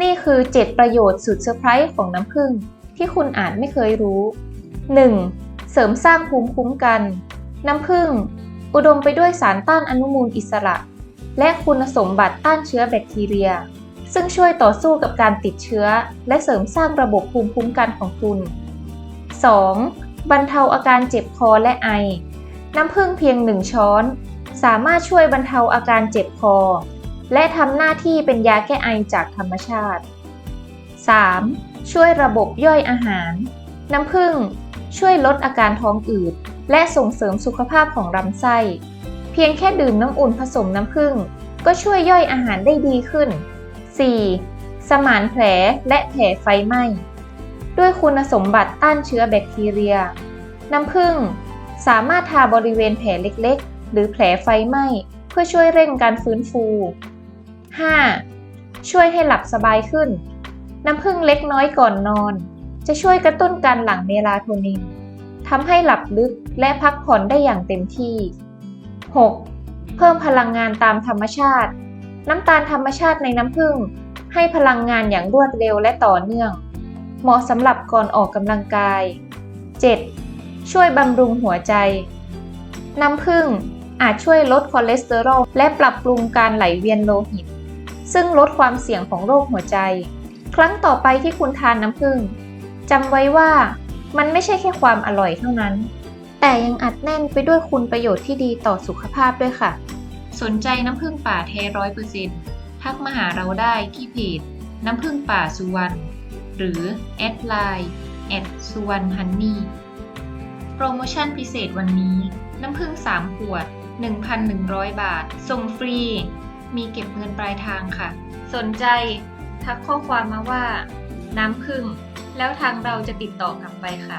นี่คือ 7 ประโยชน์สุดเซอร์ไพรส์ของน้ำผึ้งที่คุณอาจไม่เคยรู้ 1. เสริมสร้างภูมิคุ้มกัน น้ำผึ้งอุดมไปด้วยสารต้านอนุมูลอิสระ และคุณสมบัติต้านเชื้อแบคทีเรีย ซึ่งช่วยต่อสู้กับการติดเชื้อ และเสริมสร้างระบบภูมิคุ้มกันของคุณ 2. บรรเทาอาการเจ็บคอและไอ น้ำผึ้งเพียง 1 ช้อน สามารถช่วยบรรเทาอาการเจ็บคอ และทำหน้าที่เป็นยาแก้ไอจากธรรมชาติ 3. ช่วยระบบย่อยอาหาร น้ำผึ้งช่วยลดอาการท้องอืด และส่งเสริมสุขภาพของลำไส้ เพียงแค่ดื่มน้ำอุ่นผสมน้ำผึ้งก็ช่วยย่อยอาหารได้ดีขึ้น 4. สมานแผลและแผลไฟไหม้ ด้วยคุณสมบัติต้านเชื้อแบคทีเรีย น้ำผึ้งสามารถทาบริเวณแผลเล็กๆ หรือแผลไฟไหม้ เพื่อช่วยเร่งการฟื้นฟู 5. ช่วยให้หลับสบายขึ้น น้ำผึ้งเล็กน้อยก่อนนอน จะช่วยกระตุ้นการหลั่งเมลาโทนินทำให้หลับลึกและพักผ่อนได้อย่างเต็มที่ 6. เพิ่มพลังงานตามธรรมชาติ น้ำตาลธรรมชาติในน้ำผึ้งให้พลังงานอย่างรวดเร็วและต่อเนื่อง เหมาะสำหรับก่อนออกกำลังกาย 7. ช่วยบำรุงหัวใจ น้ำผึ้งอาจช่วยลดคอเลสเตอรอลและปรับปรุงการไหลเวียนโลหิต ซึ่งลดความเสี่ยงของโรคหัวใจ ครั้งต่อไปที่คุณทานน้ำผึ้งจำไว้ว่ามันไม่ใช่แค่ความอร่อยเท่านั้น แต่ยังอัดแน่นไปด้วยคุณประโยชน์ที่ดีต่อสุขภาพด้วยค่ะ สนใจน้ำผึ้งป่าแท้ร้อยเปอร์เซ็นต์ทักมาหาเราได้ที่เพจน้ำผึ้งป่าสุวรรณหรือแอดไลน์แอดสุวรรณฮันนี่โปรโมชั่นพิเศษวันนี้ น้ำผึ้ง3ขวด 1,100 บาท ส่งฟรี มีเก็บเงินปลายทางค่ะ สนใจทักข้อความมาว่า น้ำผึ้งแล้วทางเราจะติดต่อกลับไปค่ะ